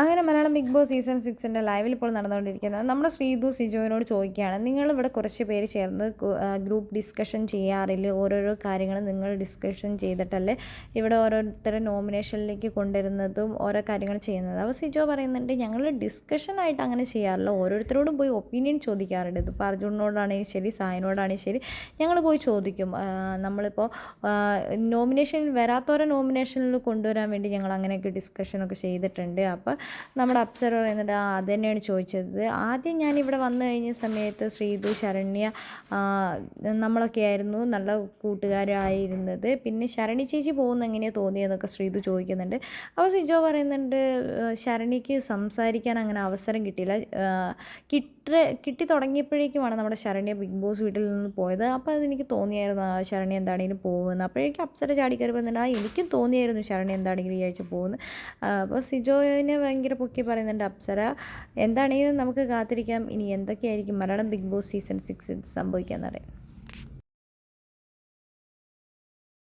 അങ്ങനെ Malayalam Big Boss season സിക്സിന്റെ ലൈവിൽ ഇപ്പോൾ നടന്നുകൊണ്ടിരിക്കുന്നത്. നമ്മുടെ ശ്രീതു സിജോയിനോട് ചോദിക്കുകയാണ്. നിങ്ങളിവിടെ കുറച്ച് പേര് ചേർന്ന് ഗ്രൂപ്പ് ഡിസ്കഷൻ ചെയ്യാറില്ല? ഓരോരോ കാര്യങ്ങൾ നിങ്ങൾ ഡിസ്കഷൻ ചെയ്തിട്ടല്ലേ ഇവിടെ ഓരോരുത്തരെ നോമിനേഷനിലേക്ക് കൊണ്ടുവരുന്നതും ഓരോ കാര്യങ്ങൾ ചെയ്യുന്നത്. അപ്പോൾ സിജോ പറയുന്നുണ്ട് ഞങ്ങൾ ഡിസ്കഷനായിട്ട് അങ്ങനെ ചെയ്യാറില്ല. ഓരോരുത്തരോടും പോയി ഒപ്പീനിയൻ ചോദിക്കാറുണ്ട്. ഇപ്പോൾ അർജുനോടാണെങ്കിൽ ശരി സായനോടാണെങ്കിൽ ശരി ഞങ്ങൾ പോയി ചോദിക്കും. നമ്മളിപ്പോൾ നോമിനേഷനിൽ വരാത്തവരെ നോമിനേഷനിൽ കൊണ്ടുവരാൻ വേണ്ടി ഞങ്ങൾ അങ്ങനെയൊക്കെ ഡിസ്കഷനൊക്കെ ചെയ്തിട്ടുണ്ട്. അപ്പോൾ നമ്മുടെ അപ്സര പറയുന്നുണ്ട് ആ അത് തന്നെയാണ് ചോദിച്ചത്. ആദ്യം ഞാൻ ഇവിടെ വന്നു കഴിഞ്ഞ സമയത്ത് ശ്രീതു ശരണ്യ നമ്മളൊക്കെ ആയിരുന്നു നല്ല കൂട്ടുകാരായിരുന്നത്. പിന്നെ ശരണി ചേച്ചി പോകുന്ന എങ്ങനെയാണ് തോന്നിയതെന്നൊക്കെ ശ്രീതു ചോദിക്കുന്നുണ്ട്. അപ്പോൾ സിജോ പറയുന്നുണ്ട് ശരണിക്ക് സംസാരിക്കാൻ അങ്ങനെ അവസരം കിട്ടിയില്ല. കിട്ടി കിട്ട തുടങ്ങിയപ്പോഴേക്കുമാണ് നമ്മുടെ ശരണ്യ ബിഗ് ബോസ് വീട്ടിൽ നിന്ന് പോയത്. അപ്പോൾ അതെനിക്ക് തോന്നിയായിരുന്നു ആ ശരണ്യ എന്താണെങ്കിലും പോകുമെന്ന് അപ്പോഴേക്കും അപ്സര ചാടി കയറി പറയുന്നുണ്ട് ആ എനിക്കും തോന്നിയായിരുന്നു ശരണ്യ എന്താണെങ്കിലും ഈ ആഴ്ച പോകുന്നു അപ്പോൾ സിജോയിനെ ഭയങ്കര പൊക്കി പറയുന്നുണ്ട് അപ്സര. എന്താണെങ്കിലും നമുക്ക് കാത്തിരിക്കാം. ഇനി എന്തൊക്കെയായിരിക്കും മലയാളം ബിഗ് ബോസ് സീസൺ സിക്സിൽ സംഭവിക്കാമെന്നറിയാം